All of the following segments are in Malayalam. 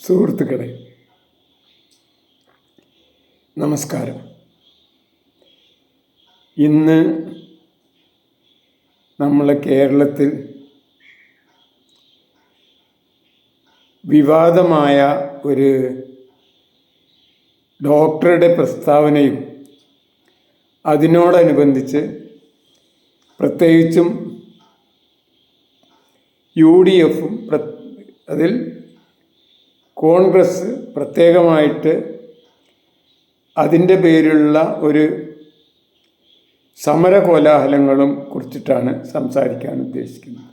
സുഹൃത്തുക്കളെ നമസ്കാരം. ഇന്ന് നമ്മളെ കേരളത്തിൽ വിവാദമായ ഒരു ഡോക്ടറുടെ പ്രസ്താവനയും അതിനോടനുബന്ധിച്ച് പ്രത്യേകിച്ചും യു ഡി എഫും അതിൽ കോൺഗ്രസ് പ്രത്യേകമായിട്ട് അതിന്റെ പേരിലുള്ള ഒരു സമര കോലാഹലങ്ങളും കുറിച്ചിട്ടാണ് സംസാരിക്കാൻ ഉദ്ദേശിക്കുന്നത്.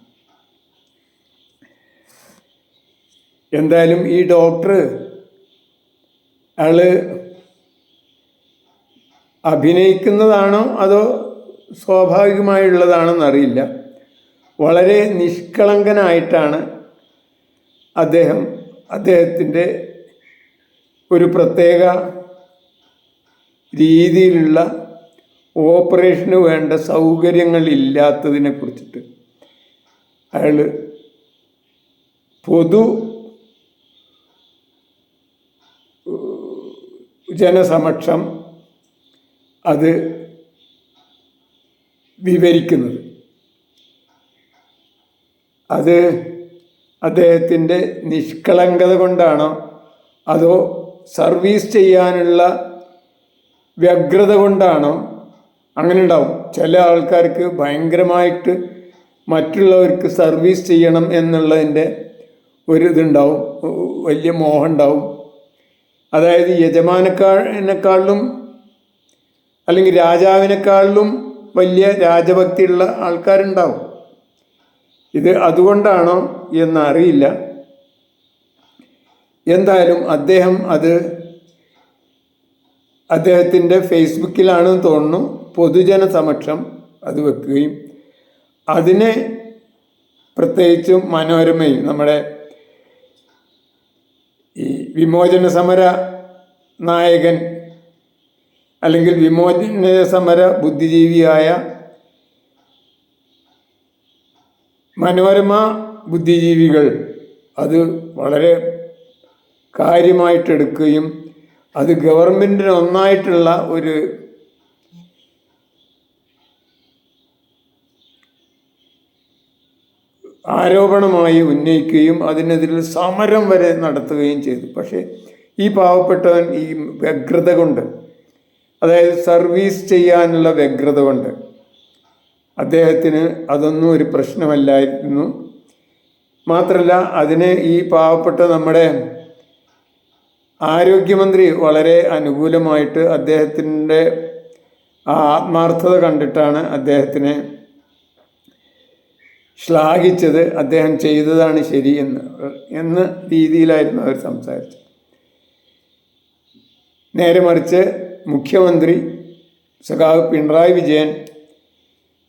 എന്തായാലും ഈ ഡോക്ടർ അയാൾ അഭിനയിക്കുന്നതാണോ അതോ സ്വാഭാവികമായുള്ളതാണോ എന്നറിയില്ല വളരെ നിഷ്കളങ്കനായിട്ടാണ് അദ്ദേഹം അദ്ദേഹത്തിന്റെ ഒരു പ്രത്യേക രീതിയിലുള്ള ഓപ്പറേഷന് വേണ്ട സൗകര്യങ്ങൾ ഇല്ലാത്തതിനെ കുറിച്ചിട്ട് അയാൾ പൊതു ജനസമക്ഷം അത് വിവരിക്കുന്നത്. അത് അദ്ദേഹത്തിന്റെ നിഷ്കളങ്കത കൊണ്ടാണോ? അതോ സർവീസ് ചെയ്യാനുള്ള വ്യഗ്രത കൊണ്ടാണോ? അങ്ങനെ ഉണ്ടാവും ചില ആൾക്കാർക്ക് ഭയങ്കരമായിട്ട് മറ്റുള്ളവർക്ക് സർവീസ് ചെയ്യണം എന്നുള്ളതിന്റെ ഒരു ഇതുണ്ടാവും. വലിയ മോഹം ഉണ്ടാവും അതായത് യജമാനക്കാളിനേക്കാളിലും അല്ലെങ്കിൽ രാജാവിനേക്കാളിലും വലിയ രാജഭക്തിയുള്ള ആൾക്കാരുണ്ടാവും. ഇത് അതുകൊണ്ടാണോ എന്നറിയില്ല. എന്തായാലും അദ്ദേഹം അത് അദ്ദേഹത്തിന്റെ ഫേസ്ബുക്കിലാണെന്ന് തോന്നുന്നു. പൊതുജന സമക്ഷം അത് വെക്കുകയും അതിനെ പ്രത്യേകിച്ചും മനോരമയും നമ്മുടെ ഈ വിമോചന സമര നായകൻ അല്ലെങ്കിൽ വിമോചന സമര ബുദ്ധിജീവിയായ മനോരമ ബുദ്ധിജീവികൾ അത് വളരെ കാര്യമായിട്ടെടുക്കുകയും അത് ഗവൺമെന്റിന് ഒന്നായിട്ടുള്ള ഒരു ആരോപണമായി ഉന്നയിക്കുകയും അതിനെതിരെ സമരം വരെ നടത്തുകയും ചെയ്തു. പക്ഷേ ഈ പാവപ്പെട്ടവൻ ഈ വ്യഗ്രത കൊണ്ട് അതായത് സർവീസ് ചെയ്യാനുള്ള വ്യഗ്രത കൊണ്ട് അദ്ദേഹത്തിന് അതൊന്നും ഒരു പ്രശ്നമല്ലായിരുന്നു. മാത്രമല്ല അതിന് ഈ പാവപ്പെട്ട നമ്മുടെ ആരോഗ്യമന്ത്രി വളരെ അനുകൂലമായിട്ട് അദ്ദേഹത്തിന്റെ ആത്മാർത്ഥത കണ്ടിട്ടാണ് അദ്ദേഹത്തിനെ ശ്ലാഘിച്ചത്. അദ്ദേഹം ചെയ്തതാണ് ശരി എന്ന് എന്ന രീതിയിലായിരുന്നു അവർ സംസാരിച്ചത്. നേരെ മറിച്ച് മുഖ്യമന്ത്രി സഖാവ് പിണറായി വിജയൻ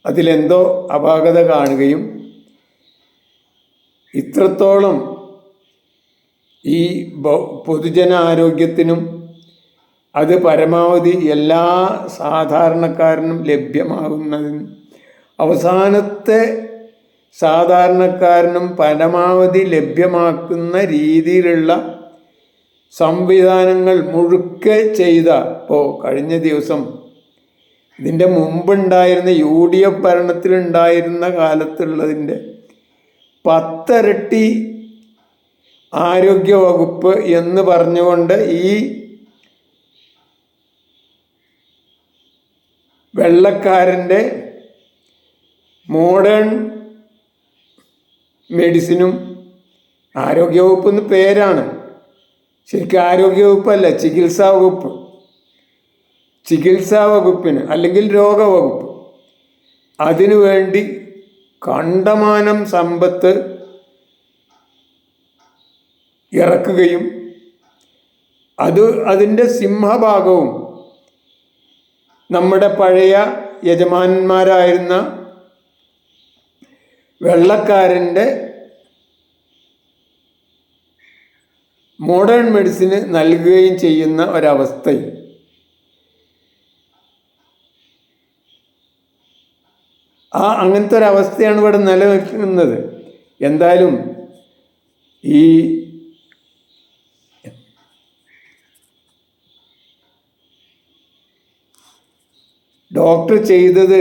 അതിലെന്തോ അപാകത കാണുകയും ഇത്രത്തോളം ഈ പൊതുജനാരോഗ്യത്തിനും അത് പരമാവധി എല്ലാ സാധാരണക്കാരനും ലഭ്യമാകുന്നതിനും അവസാനത്തെ സാധാരണക്കാരനും പരമാവധി ലഭ്യമാക്കുന്ന രീതിയിലുള്ള സംവിധാനങ്ങൾ മുഴുക്കെ ചെയ്ത ഇപ്പോൾ കഴിഞ്ഞ ദിവസം ഇതിന്റെ മുമ്പുണ്ടായിരുന്ന യു ഡി എഫ് ഭരണത്തിലുണ്ടായിരുന്ന കാലത്തുള്ളതിന്റെ പത്തരട്ടി ആരോഗ്യ വകുപ്പ് എന്ന് പറഞ്ഞുകൊണ്ട് ഈ വെള്ളക്കാരന്റെ മോഡേൺ മെഡിസിനും ആരോഗ്യവകുപ്പ് എന്ന് പേരാണ്. ശരിക്കും ആരോഗ്യവകുപ്പല്ല ചികിത്സാ വകുപ്പ്. ചികിത്സാ വകുപ്പിന് അല്ലെങ്കിൽ രോഗവകുപ്പ് അതിനു വേണ്ടി കണ്ടമാനം സമ്പത്ത് ഇറക്കുകയും അത് അതിന്റെ സിംഹഭാഗവും നമ്മുടെ പഴയ യജമാനന്മാരായിരുന്ന വെള്ളക്കാരന്റെ മോഡേൺ മെഡിസിന് നൽകുകയും ചെയ്യുന്ന ഒരവസ്ഥയിൽ ആ അങ്ങനത്തെ ഒരു അവസ്ഥയാണ് ഇവിടെ നിലനിൽക്കുന്നത് എന്തായാലും ഈ ഡോക്ടർ ചെയ്തത്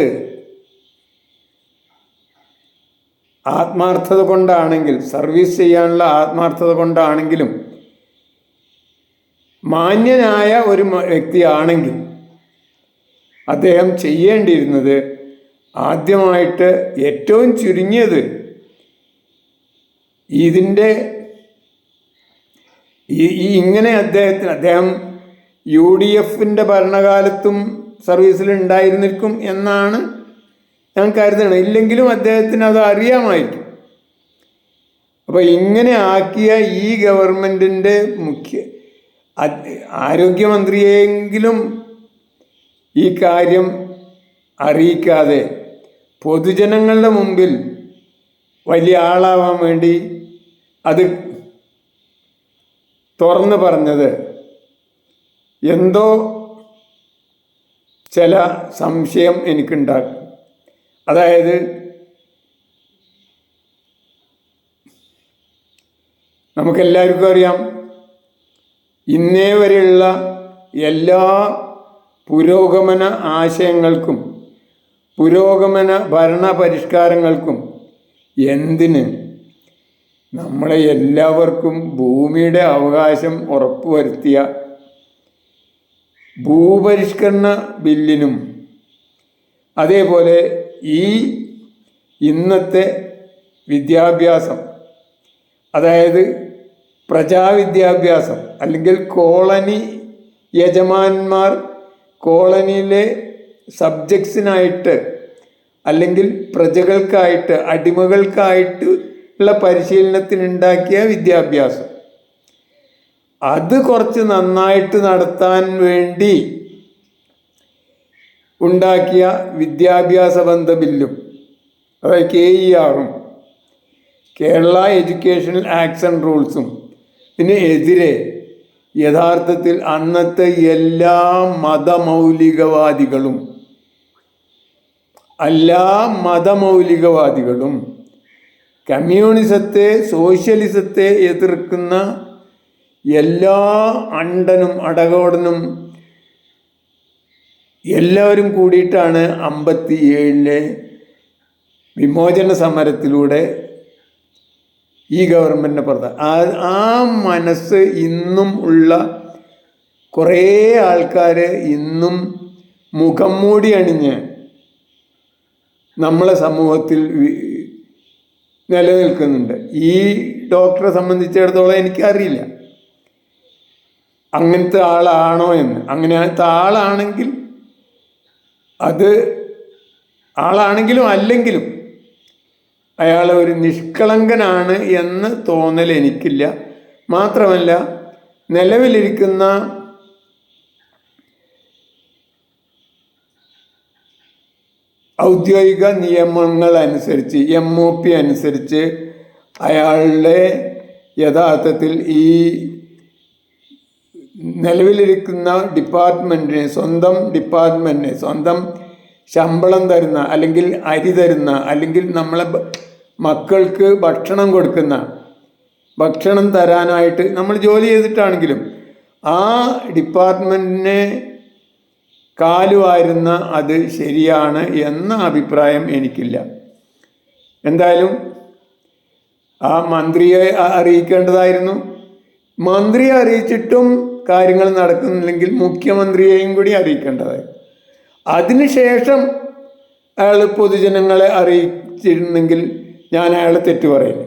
ആത്മാർത്ഥത കൊണ്ടാണെങ്കിൽ സർവീസ് ചെയ്യാനുള്ള ആത്മാർത്ഥത കൊണ്ടാണെങ്കിലും മാന്യനായ ഒരു വ്യക്തിയാണെങ്കിൽ അദ്ദേഹം ചെയ്യേണ്ടിയിരുന്നത് ആദ്യമായിട്ട് ഏറ്റവും ചുരുങ്ങിയത് ഇതിന്റെ ഈ ഇങ്ങനെ അദ്ദേഹത്തിന് അദ്ദേഹം യു ഡി എഫിന്റെ ഭരണകാലത്തും സർവീസിൽ ഉണ്ടായിരുന്നിരിക്കും എന്നാണ് ഞാൻ കരുതണം ഇല്ലെങ്കിലും അദ്ദേഹത്തിന് അത് അറിയാമായിരിക്കും. അപ്പോൾ ഇങ്ങനെ ആക്കിയ ഈ ഗവൺമെന്റിന്റെ മുഖ്യ ആരോഗ്യമന്ത്രിയെങ്കിലും ഈ കാര്യം അറിയിക്കാതെ പൊതുജനങ്ങളുടെ മുമ്പിൽ വലിയ ആളാവാൻ വേണ്ടി അത് തുറന്നു പറഞ്ഞത് എന്തോ ചില സംശയം എനിക്കുണ്ടാക്കും അതായത് നമുക്കെല്ലാവർക്കും അറിയാം ഇന്നേ വരെയുള്ള എല്ലാ പുരോഗമന ആശയങ്ങൾക്കും പുരോഗമന ഭരണപരിഷ്കാരങ്ങൾക്കും എന്തിന് നമ്മളെ എല്ലാവർക്കും ഭൂമിയുടെ അവകാശം ഉറപ്പുവരുത്തിയ ഭൂപരിഷ്കരണ ബില്ലിനും അതേപോലെ ഈ ഇന്നത്തെ വിദ്യാഭ്യാസം അതായത് പ്രജാവിദ്യാഭ്യാസം അല്ലെങ്കിൽ കോളനി യജമാന്മാർ കോളനിയിലെ സബ്ജക്ട്സിനായിട്ട് അല്ലെങ്കിൽ പ്രജകൾക്കായിട്ട് അടിമകൾക്കായിട്ട് ഉള്ള പരിശീലനത്തിനുണ്ടാക്കിയ വിദ്യാഭ്യാസം. അത് കുറച്ച് നന്നായിട്ട് നടത്താൻ വേണ്ടി ഉണ്ടാക്കിയ വിദ്യാഭ്യാസ ബന്ധ ബില്ലും അതായത് കെ ഇ ആറും കേരള എഡ്യൂക്കേഷണൽ ആക്ഷൻ റൂൾസും ഇതിന് എതിരെ യഥാർത്ഥത്തിൽ അന്നത്തെ എല്ലാ മതമൗലികവാദികളും എല്ലാ മതമൗലികവാദികളും കമ്മ്യൂണിസത്തെ സോഷ്യലിസത്തെ എതിർക്കുന്ന എല്ലാ അണ്ടനും അടകോടനും എല്ലാവരും കൂടിയിട്ടാണ് അമ്പത്തി ഏഴിലെ വിമോചന സമരത്തിലൂടെ ഈ ഗവൺമെന്റിനെ പുറത്ത് ആ മനസ്സ് ഇന്നും ഉള്ള കുറേ ആൾക്കാർ ഇന്നും മുഖം മൂടി അണിഞ്ഞ് നമ്മളെ സമൂഹത്തിൽ നിലനിൽക്കുന്നുണ്ട്. ഈ ഡോക്ടറെ സംബന്ധിച്ചിടത്തോളം എനിക്കറിയില്ല. അങ്ങനത്തെ ആളാണോ എന്ന്. അങ്ങനത്തെ ആളാണെങ്കിൽ അത് ആളാണെങ്കിലും അല്ലെങ്കിലും അയാൾ ഒരു നിഷ്കളങ്കനാണ് എന്ന് തോന്നൽ എനിക്കില്ല. മാത്രമല്ല നിലവിലിരിക്കുന്ന ഔദ്യോഗിക നിയമങ്ങൾ അനുസരിച്ച് എം ഒ പി അനുസരിച്ച് അയാളുടെ യഥാർത്ഥത്തിൽ ഈ നിലവിലിരിക്കുന്ന ഡിപ്പാർട്ട്മെന്റിനെ സ്വന്തം ഡിപ്പാർട്ട്മെന്റിനെ സ്വന്തം ശമ്പളം തരുന്ന അല്ലെങ്കിൽ അരി തരുന്ന അല്ലെങ്കിൽ നമ്മളെ മക്കൾക്ക് ഭക്ഷണം കൊടുക്കുന്ന ഭക്ഷണം തരാനായിട്ട് നമ്മൾ ജോലി ചെയ്തിട്ടാണെങ്കിലും ആ ഡിപ്പാർട്ട്മെന്റിനെ കാലുവാരുന്ന അത് ശരിയാണ് എന്ന അഭിപ്രായം എനിക്കില്ല. എന്തായാലും ആ മന്ത്രിയെ അറിയിക്കേണ്ടതായിരുന്നു. മന്ത്രിയെ അറിയിച്ചിട്ടും കാര്യങ്ങൾ നടക്കുന്നില്ലെങ്കിൽ മുഖ്യമന്ത്രിയെയും കൂടി അറിയിക്കേണ്ടതായിരുന്നു. അതിനുശേഷം അയാൾ പൊതുജനങ്ങളെ അറിയിച്ചിരുന്നെങ്കിൽ ഞാൻ അയാളെ തെറ്റു പറയുന്നു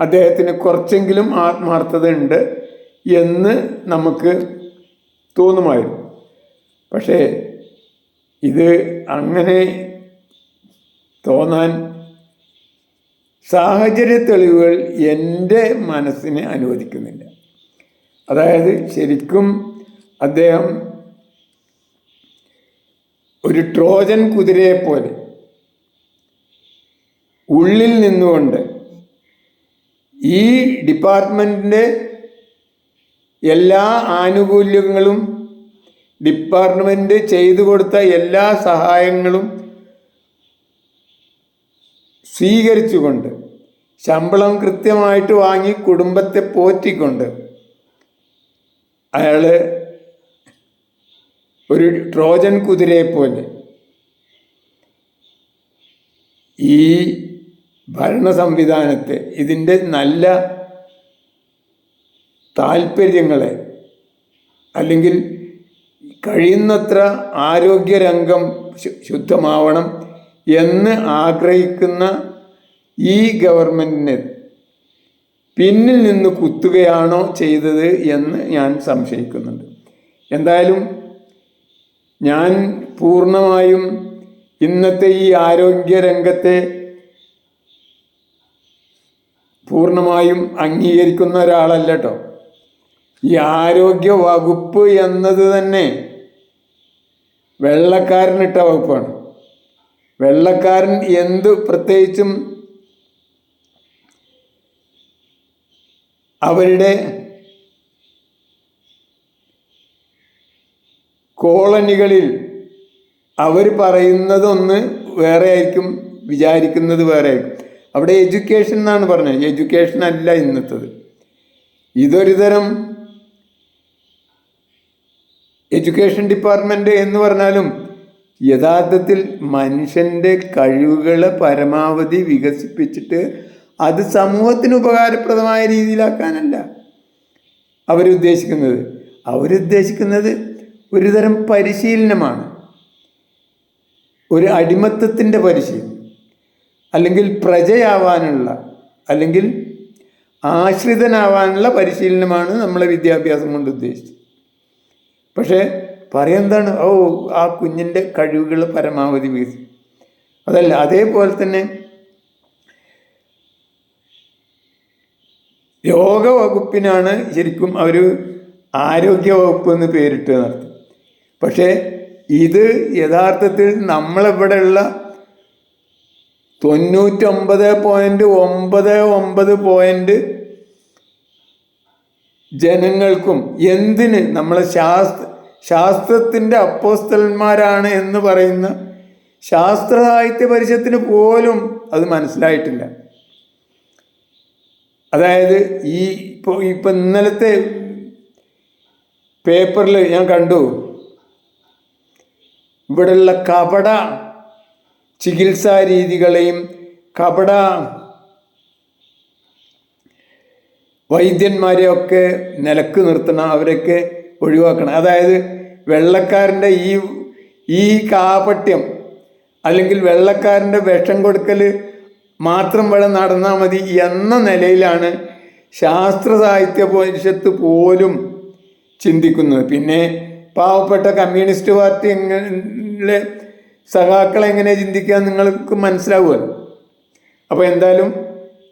അദ്ദേഹത്തിന് കുറച്ചെങ്കിലും ആത്മാർത്ഥത ഉണ്ട് എന്ന് നമുക്ക് തോന്നുമായിരുന്നു. പക്ഷേ ഇത് അങ്ങനെ തോന്നാൻ സാഹചര്യ തെളിവുകൾ എന്റെ മനസ്സിനെ അനുവദിക്കുന്നില്ല. അതായത് ശരിക്കും അദ്ദേഹം ഒരു ട്രോജൻ കുതിരയെ പോലെ ഉള്ളിൽ നിന്നുകൊണ്ട് ഈ ഡിപ്പാർട്ട്മെന്റിന്റെ എല്ലാ ആനുകൂല്യങ്ങളും ഡിപ്പാർട്ട്മെന്റ് ചെയ്തു കൊടുത്ത എല്ലാ സഹായങ്ങളും സ്വീകരിച്ചുകൊണ്ട് ശമ്പളം കൃത്യമായിട്ട് വാങ്ങി കുടുംബത്തെ പോറ്റിക്കൊണ്ട് അയാൾ ഒരു ട്രോജൻ കുതിരയെ പോലെ ഈ ഭരണ സംവിധാനത്തെ ഇതിന്റെ നല്ല താല്പര്യങ്ങളെ അല്ലെങ്കിൽ കഴിയുന്നത്ര ആരോഗ്യരംഗം ശുദ്ധമാവണം എന്ന് ആഗ്രഹിക്കുന്ന ഈ ഗവൺമെന്റിന് പിന്നിൽ നിന്ന് കുത്തുകയാണോ ചെയ്തത് എന്ന് ഞാൻ സംശയിക്കുന്നുണ്ട്. എന്തായാലും ഞാൻ പൂർണമായും ഇന്നത്തെ ഈ ആരോഗ്യരംഗത്തെ പൂർണമായും അംഗീകരിക്കുന്ന ഒരാളല്ല ഈ ആരോഗ്യ വകുപ്പ് എന്നത് തന്നെ വെള്ളക്കാരനിട്ട വകുപ്പാണ്. വെള്ളക്കാരൻ എന്ത് പ്രത്യേകിച്ചും അവരുടെ കോളനികളിൽ അവർ പറയുന്നതൊന്ന് വേറെ ആയിരിക്കും വിചാരിക്കുന്നത് വേറെ അവിടെ എഡ്യൂക്കേഷൻ എന്നാണ് പറഞ്ഞത്. എഡ്യൂക്കേഷൻ അല്ല ഇന്നത്തത്. ഇതൊരു തരം എഡ്യൂക്കേഷൻ ഡിപ്പാർട്ട്മെന്റ് എന്ന് പറഞ്ഞാലും യഥാർത്ഥത്തിൽ മനുഷ്യന്റെ കഴിവുകളെ പരമാവധി വികസിപ്പിച്ചിട്ട് അത് സമൂഹത്തിന് ഉപകാരപ്രദമായ രീതിയിലാക്കാനല്ല അവരുദ്ദേശിക്കുന്നത്. അവരുദ്ദേശിക്കുന്നത് ഒരുതരം പരിശീലനമാണ്. ഒരു അടിമത്തത്തിന്റെ പരിശീലനം. അല്ലെങ്കിൽ പ്രജയാവാനുള്ള അല്ലെങ്കിൽ ആശ്രിതനാവാനുള്ള പരിശീലനമാണ് നമ്മളെ വിദ്യാഭ്യാസം കൊണ്ട് ഉദ്ദേശിച്ചത്. പക്ഷേ പറയുന്നതാണ് ഓ ആ കുഞ്ഞിന്റെ കഴിവുകൾ പരമാവധി വീതി. അതല്ല അതേപോലെ തന്നെ രോഗവകുപ്പിനാണ് ശരിക്കും അവർ ആരോഗ്യ വകുപ്പ് എന്ന് പേരിട്ട് നടത്തും പക്ഷേ ഇത് യഥാർത്ഥത്തിൽ നമ്മളിവിടെയുള്ള തൊണ്ണൂറ്റൊമ്പത് പോയിന്റ് ഒമ്പത് ഒമ്പത് പോയിന്റ് ജനങ്ങൾക്കും എന്തിന് നമ്മളെ ശാസ്ത്ര ശാസ്ത്രത്തിന്റെ അപ്പോസ്തലന്മാരാണ് എന്ന് പറയുന്ന ശാസ്ത്ര സാഹിത്യ പരിഷത്തിന് പോലും അത് മനസ്സിലായിട്ടില്ല. അതായത് ഈ ഇപ്പോൾ ഇപ്പം ഇന്നലത്തെ പേപ്പറിൽ ഞാൻ കണ്ടു. ഇവിടെയുള്ള കപട ചികിത്സാ രീതികളെയും കപട വൈദ്യന്മാരെയൊക്കെ നിലയ്ക്ക് നിർത്തണം അവരൊക്കെ ഒഴിവാക്കണം. അതായത് വെള്ളക്കാരന്റെ ഈ ഈ കാപട്യം അല്ലെങ്കിൽ വെള്ളക്കാരന്റെ വിഷം കൊടുക്കൽ മാത്രം ഇവിടെ നടന്നാൽ മതി എന്ന നിലയിലാണ് ശാസ്ത്ര സാഹിത്യ പരിഷത്ത് പോലും ചിന്തിക്കുന്നത്. പിന്നെ പാവപ്പെട്ട കമ്മ്യൂണിസ്റ്റ് പാർട്ടി എങ്ങനെ സഖാക്കൾ എങ്ങനെ ചിന്തിക്കുക നിങ്ങൾക്ക് മനസ്സിലാവുമല്ലോ. അപ്പോൾ എന്തായാലും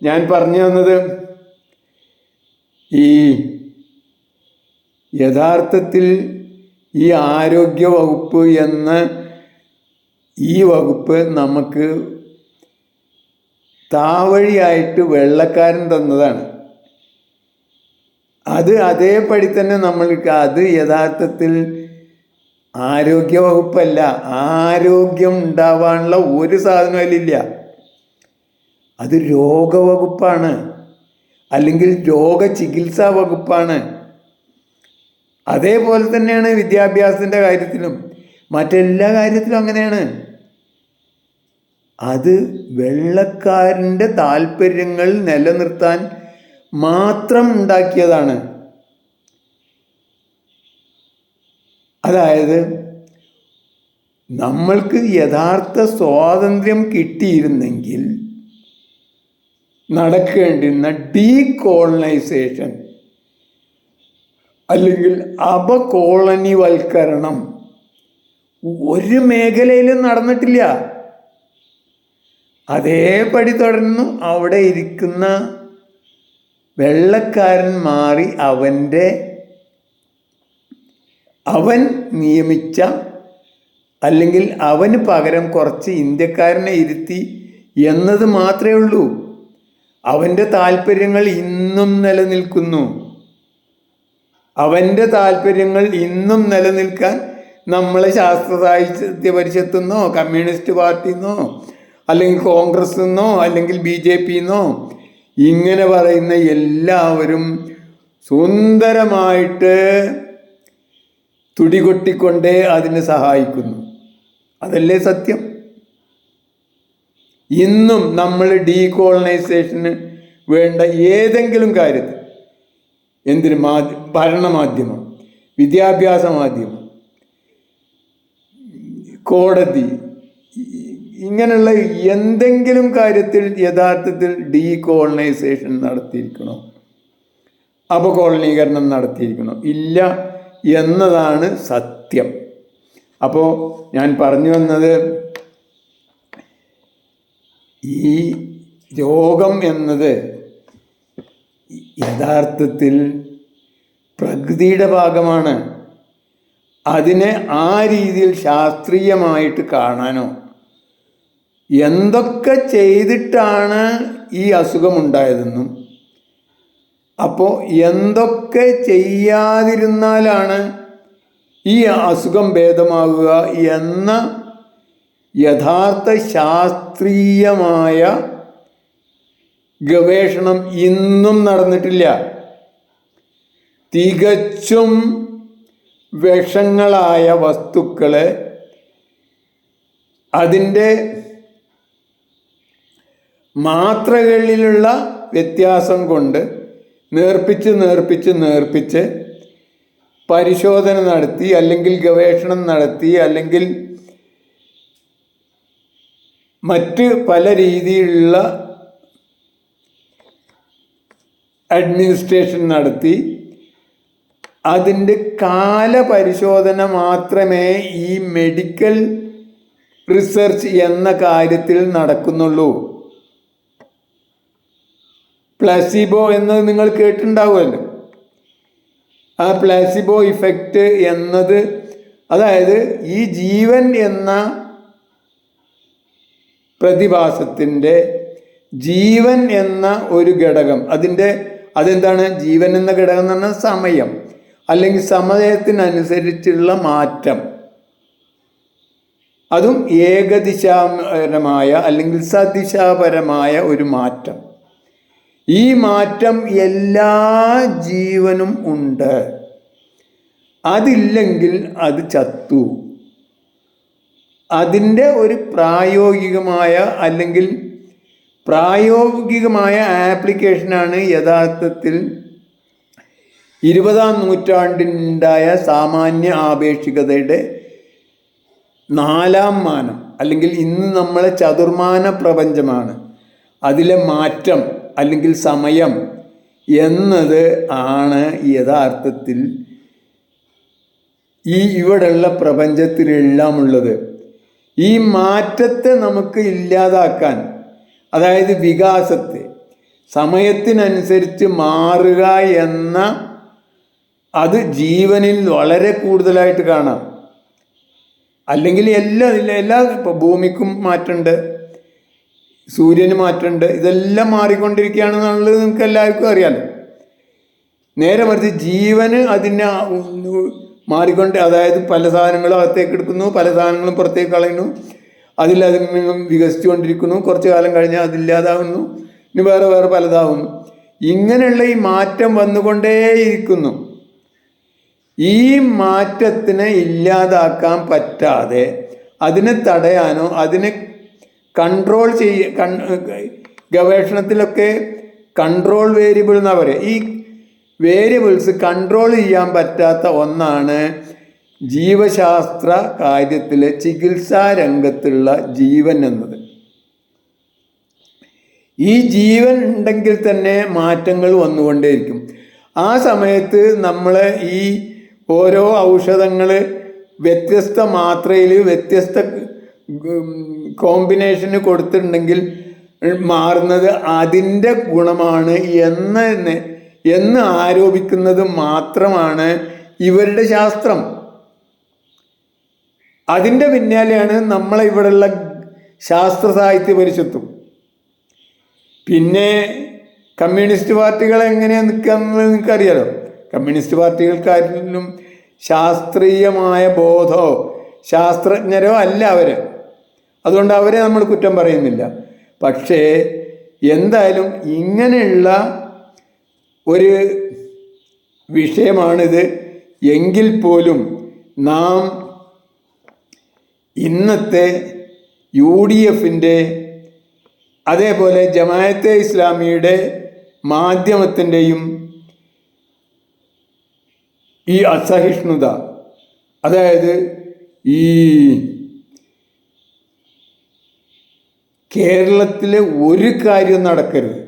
ഞാൻ പറഞ്ഞു തന്നത് ഈ യഥാർത്ഥത്തിൽ ഈ ആരോഗ്യ വകുപ്പ് എന്ന ഈ വകുപ്പ് നമുക്ക് താവഴിയായിട്ട് വെള്ളക്കാരൻ തന്നതാണ്. അത് അതേപടി തന്നെ നമ്മൾക്ക് അത് യഥാർത്ഥത്തിൽ ആരോഗ്യ വകുപ്പല്ല ആരോഗ്യം ഉണ്ടാവാനുള്ള ഒരു സാധനം അതിലില്ല. അത് രോഗവകുപ്പാണ്. അല്ലെങ്കിൽ രോഗ ചികിത്സാ വകുപ്പാണ്. അതേപോലെ തന്നെയാണ് വിദ്യാഭ്യാസത്തിന്റെ കാര്യത്തിലും. മറ്റെല്ലാ കാര്യത്തിലും അങ്ങനെയാണ്. അത് വെള്ളക്കാരന്റെ താല്പര്യങ്ങൾ നിലനിർത്താൻ മാത്രം ഉണ്ടാക്കിയതാണ്. അതായത് നമ്മൾക്ക് യഥാർത്ഥ സ്വാതന്ത്ര്യം കിട്ടിയിരുന്നെങ്കിൽ നടക്കേണ്ടുന്ന ഡീകോളനൈസേഷൻ അല്ലെങ്കിൽ അപകോളനിവൽക്കരണം ഒരു മേഖലയിലും നടന്നിട്ടില്ല. അതേപടി തുടർന്നു അവിടെ ഇരിക്കുന്ന വെള്ളക്കാരൻ മാറി അവന്റെ അവൻ നിയമിച്ച അല്ലെങ്കിൽ അവന് പകരം കുറച്ച് ഇന്ത്യക്കാരനെ ഇരുത്തി എന്നത് മാത്രമേ ഉള്ളൂ. അവന്റെ താല്പര്യങ്ങൾ ഇന്നും നിലനിൽക്കുന്നു. അവന്റെ താല്പര്യങ്ങൾ ഇന്നും നിലനിൽക്കാൻ നമ്മളെ ശാസ്ത്ര സാഹിത്യ പരിഷത്തുനിന്നോ കമ്മ്യൂണിസ്റ്റ് പാർട്ടിന്നോ അല്ലെങ്കിൽ കോൺഗ്രസ് നിന്നോ അല്ലെങ്കിൽ ബി ജെ പിന്നോ ഇങ്ങനെ പറയുന്ന എല്ലാവരും സുന്ദരമായിട്ട് തുടികൊട്ടിക്കൊണ്ടേ അതിനെ സഹായിക്കുന്നു. അതല്ലേ സത്യം? ഇന്നും നമ്മൾ ഡീകോളനൈസേഷന് വേണ്ട ഏതെങ്കിലും കാര്യത്തിൽ എന്തിന് മാധ്യ ഭരണമാധ്യമം വിദ്യാഭ്യാസ മാധ്യമം കോടതി ഇങ്ങനെയുള്ള എന്തെങ്കിലും കാര്യത്തിൽ യഥാർത്ഥത്തിൽ ഡീകോളനൈസേഷൻ നടത്തിയിരിക്കണോ? അപകോളനീകരണം നടത്തിയിരിക്കണോ? ഇല്ല എന്നതാണ് സത്യം. അപ്പോൾ ഞാൻ പറഞ്ഞു വന്നത് ഈ രോഗം എന്നത് യഥാർത്ഥത്തിൽ പ്രകൃതിയുടെ ഭാഗമാണ്. അതിനെ ആ രീതിയിൽ ശാസ്ത്രീയമായിട്ട് കാണാനോ എന്തൊക്കെ ചെയ്തിട്ടാണ് ഈ അസുഖമുണ്ടായതെന്നും അപ്പോൾ എന്തൊക്കെ ചെയ്യാതിരുന്നാലാണ് ഈ അസുഖം ഭേദമാകുക എന്ന യഥാർത്ഥ ശാസ്ത്രീയമായ ഗവേഷണം ഇന്നും നടന്നിട്ടില്ല. തികച്ചും വിഷങ്ങളായ വസ്തുക്കളെ അതിന്റെ മാത്രകളിലുള്ള വ്യത്യാസം കൊണ്ട് നേർപ്പിച്ച് നേർപ്പിച്ച് നേർപ്പിച്ച് പരിശോധന നടത്തി അല്ലെങ്കിൽ ഗവേഷണം നടത്തി അല്ലെങ്കിൽ മറ്റ് പല രീതിയിലുള്ള അഡ്മിനിസ്ട്രേഷൻ നടത്തി അതിന്റെ കാലപരിശോധന മാത്രമേ ഈ മെഡിക്കൽ റിസർച്ച് എന്ന കാര്യത്തിൽ നടക്കുന്നുള്ളൂ. പ്ലസിബോ എന്ന് നിങ്ങൾ കേട്ടിട്ടുണ്ടാവുമല്ലോ. ആ പ്ലാസിബോ ഇഫക്റ്റ് എന്നത് അതായത് ഈ ജീവൻ എന്ന പ്രതിഭാസത്തിന്റെ ജീവൻ എന്ന ഒരു ഘടകം. അതിന്റെ അതെന്താണ്? ജീവൻ എന്ന ഘടകം എന്ന് പറഞ്ഞാൽ സമയം. അല്ലെങ്കിൽ സമയത്തിനനുസരിച്ചുള്ള മാറ്റം. അതും ഏകദിശാപരമായ അല്ലെങ്കിൽ സദിശാപരമായ ഒരു മാറ്റം. ഈ മാറ്റം എല്ലാ ജീവനും ഉണ്ട്. അതില്ലെങ്കിൽ അത് ചത്തു. അതിന്റെ ഒരു പ്രായോഗികമായ അല്ലെങ്കിൽ പ്രായോഗികമായ ആപ്ലിക്കേഷനാണ് യഥാർത്ഥത്തിൽ ഇരുപതാം നൂറ്റാണ്ടിനുണ്ടായ സാമാന്യ ആപേക്ഷികതയുടെ നാലാം മാനം അല്ലെങ്കിൽ ഇന്ന് നമ്മളെ ചതുർമാന പ്രപഞ്ചമാണ്. അതിലെ മാറ്റം അല്ലെങ്കിൽ സമയം എന്നത് ആണ് യഥാർത്ഥത്തിൽ ഈ ഇവിടെയുള്ള പ്രപഞ്ചത്തിലെല്ലാം ഉള്ളത്. ഈ മാറ്റത്തെ നമുക്ക് ഇല്ലാതാക്കാൻ അതായത് വികാസത്തെ സമയത്തിനനുസരിച്ച് മാറുക എന്ന അത് ജീവനിൽ വളരെ കൂടുതലായിട്ട് കാണാം. അല്ലെങ്കിൽ എല്ലാ എല്ലാ ഇപ്പോൾ ഭൂമിക്കും മാറ്റമുണ്ട് സൂര്യന് മാറ്റമുണ്ട് ഇതെല്ലാം മാറിക്കൊണ്ടിരിക്കുകയാണെന്നുള്ളത് നിങ്ങൾക്ക് എല്ലാവർക്കും അറിയാമല്ലോ നേരെ മറിച്ച് ജീവന് അതിനെ മാറിക്കൊണ്ട് അതായത് പല സാധനങ്ങളും അകത്തേക്ക് എടുക്കുന്നു പല സാധനങ്ങളും പുറത്തേക്ക് കളയുന്നു. അതിൽ അതിൽ നിന്നും വികസിച്ചുകൊണ്ടിരിക്കുന്നു. കുറച്ച് കാലം കഴിഞ്ഞാൽ അതില്ലാതാവുന്നു ഇനി വേറെ വേറെ പലതാവുന്നു. ഇങ്ങനെയുള്ള ഈ മാറ്റം വന്നുകൊണ്ടേയിരിക്കുന്നു. ഈ മാറ്റത്തിനെ ഇല്ലാതാക്കാൻ പറ്റാതെ അതിനെ തടയാനോ അതിനെ കൺട്രോൾ ചെയ്യ ഗവേഷണത്തിലൊക്കെ കൺട്രോൾ വേരിയബിൾ എന്നാ പറയുക ഈ വേരിയബിൾസ് കൺട്രോൾ ചെയ്യാൻ പറ്റാത്ത ഒന്നാണ് ജീവശാസ്ത്ര കാര്യത്തിൽ ചികിത്സാ രംഗത്തുള്ള ജീവൻ എന്നത്. ഈ ജീവൻ ഉണ്ടെങ്കിൽ തന്നെ മാറ്റങ്ങൾ വന്നുകൊണ്ടേയിരിക്കും. ആ സമയത്ത് നമ്മൾ ഈ ഓരോ ഔഷധങ്ങൾ വ്യത്യസ്ത മാത്രയിൽ വ്യത്യസ്ത കോമ്പിനേഷന് കൊടുത്തിട്ടുണ്ടെങ്കിൽ മാറുന്നത് അതിന്റെ ഗുണമാണ് എന്ന് എന്ന് ആരോപിക്കുന്നത് മാത്രമാണ് ഇവരുടെ ശാസ്ത്രം. അതിന്റെ പിന്നാലെയാണ് നമ്മളെ ഇവിടെയുള്ള ശാസ്ത്ര സാഹിത്യ പരിഷത്തും. പിന്നെ കമ്മ്യൂണിസ്റ്റ് പാർട്ടികൾ എങ്ങനെയാണ് നിൽക്കുന്നത് നിങ്ങൾക്കറിയാലോ. കമ്മ്യൂണിസ്റ്റ് പാർട്ടികൾക്കാരിലും ശാസ്ത്രീയമായ ബോധമോ ശാസ്ത്രജ്ഞരോ അല്ല അവർ അതുകൊണ്ട് അവരെ നമ്മൾ കുറ്റം പറയുന്നില്ല. പക്ഷേ എന്തായാലും ഇങ്ങനെയുള്ള ഒരു വിഷയമാണിത്. എങ്കിൽ പോലും നാം ഇന്നത്തെ യു ഡി എഫിന്റെ അതേപോലെ ജമായത്തെ ഇസ്ലാമിയുടെ മാധ്യമത്തിന്റെയും ഈ അസഹിഷ്ണുത അതായത് ഈ കേരളത്തിലെ ഒരു കാര്യം നടക്കരുത്.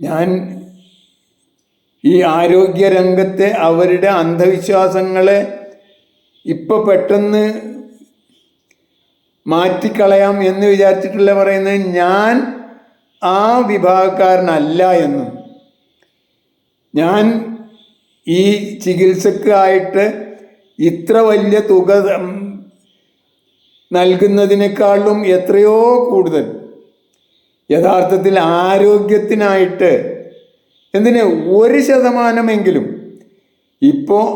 ഞാൻ ഈ ആരോഗ്യ രംഗത്തെ അവരുടെ അന്ധവിശ്വാസങ്ങളെ ഇപ്പൊ പെട്ടെന്ന് മാറ്റിക്കളയാം എന്ന് വിചാരിച്ചിട്ടുള്ള പറയുന്നത് ഞാൻ ആ വിഭാഗക്കാരനല്ല എന്നും. ഞാൻ ഈ ചികിത്സക്കായിട്ട് ഇത്ര വലിയ തുക നൽകുന്നതിനേക്കാളും എത്രയോ കൂടുതൽ. യഥാർത്ഥത്തിൽ ആരോഗ്യത്തിനായിട്ട് എന്തിന്? ഒരു ശതമാനമെങ്കിലും. ഇപ്പോൾ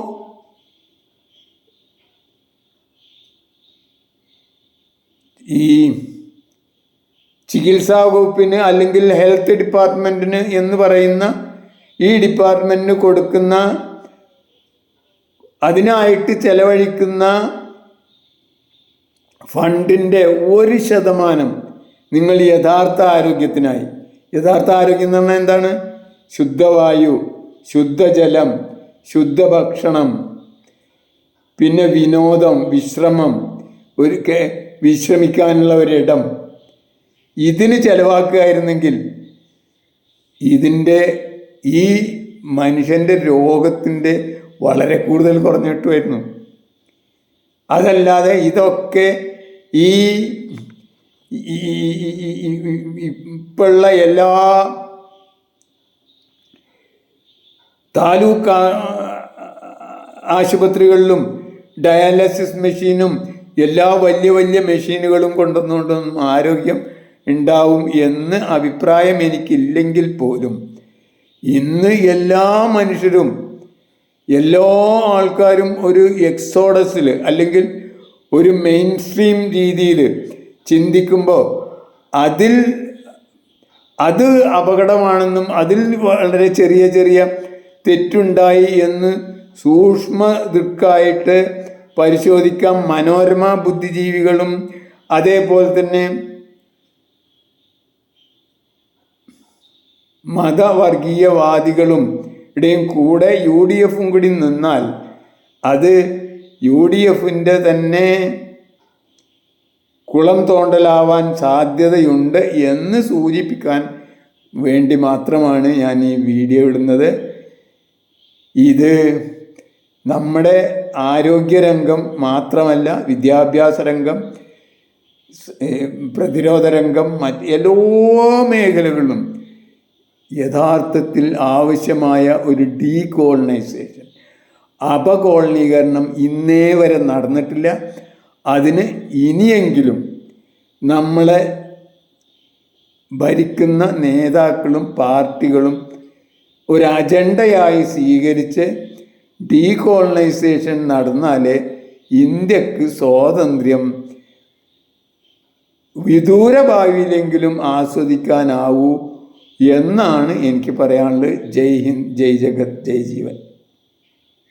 ഈ ചികിത്സാ വകുപ്പിന് അല്ലെങ്കിൽ ഹെൽത്ത് ഡിപ്പാർട്ട്മെന്റിന് എന്ന് പറയുന്ന ഈ ഡിപ്പാർട്ട്മെന്റിന് കൊടുക്കുന്ന അതിനായിട്ട് ചെലവഴിക്കുന്ന ഫണ്ടിന്റെ ഒരു ശതമാനം നിങ്ങൾ യഥാർത്ഥ ആരോഗ്യത്തിനായി. യഥാർത്ഥ ആരോഗ്യം എന്ന് പറഞ്ഞാൽ എന്താണ്? ശുദ്ധവായു ശുദ്ധജലം ശുദ്ധഭക്ഷണം പിന്നെ വിനോദം വിശ്രമം ഒരു വിശ്രമിക്കാനുള്ള ഒരിടം. ഇതിന് ചെലവാക്കുകയായിരുന്നെങ്കിൽ ഇതിന്റെ ഈ മനുഷ്യന്റെ രോഗത്തിന്റെ വളരെ കൂടുതൽ കുറഞ്ഞിട്ടുമായിരുന്നു അതല്ലാതെ ഇതൊക്കെ ഈ- ഇപ്പോഴുള്ള എല്ലാ താലൂക്ക് ആശുപത്രികളിലും ഡയാലിസിസ് മെഷീനും എല്ലാ വലിയ വലിയ മെഷീനുകളും കൊണ്ടുവന്നുകൊണ്ടൊന്നും ആരോഗ്യം ഉണ്ടാവും എന്ന് അഭിപ്രായം എനിക്കില്ലെങ്കിൽ പോലും. ഇന്ന് എല്ലാ മനുഷ്യരും എല്ലാ ആൾക്കാരും ഒരു എക്സോഡസിൽ അല്ലെങ്കിൽ ഒരു മെയിൻ സ്ട്രീം രീതിയിൽ ചിന്തിക്കുമ്പോൾ അതിൽ അത് അപകടമാണെന്നും അതിൽ വളരെ ചെറിയ ചെറിയ തെറ്റുണ്ടായി എന്ന് സൂക്ഷ്മ ദൃക്കായിട്ട് പരിശോധിക്കാം. മനോരമ ബുദ്ധിജീവികളും അതേപോലെ തന്നെ മതവർഗീയവാദികളും ഇടയും കൂടെ യു ഡി എഫും കൂടി നിന്നാൽ അത് യു ഡി എഫിന്റെ തന്നെ കുളം തോണ്ടലാവാൻ സാധ്യതയുണ്ട് എന്ന് സൂചിപ്പിക്കാൻ വേണ്ടി മാത്രമാണ് ഞാൻ ഈ വീഡിയോ ഇടുന്നത്. ഇത് നമ്മുടെ ആരോഗ്യരംഗം മാത്രമല്ല വിദ്യാഭ്യാസ രംഗം പ്രതിരോധ രംഗം മറ്റ് എല്ലാ മേഖലകളിലും യഥാർത്ഥത്തിൽ ആവശ്യമായ ഒരു ഡീകോളനൈസേഷൻ. അപകോളനീകരണം ഇന്നേ വരെ നടന്നിട്ടില്ല. അതിന് ഇനിയെങ്കിലും നമ്മളെ ഭരിക്കുന്ന നേതാക്കളും പാർട്ടികളും ഒരു അജണ്ടയായി സ്വീകരിച്ച് ഡീകോളനൈസേഷൻ നടന്നാലേ ഇന്ത്യയ്ക്ക് സ്വാതന്ത്ര്യം വിദൂര ഭാവിയിലെങ്കിലും ആസ്വദിക്കാനാവൂ എന്നാണ് എനിക്ക് പറയാനുള്ളത്. ജയ് ഹിന്ദ് ജയ് ജഗത് ജയ് ജീവൻ.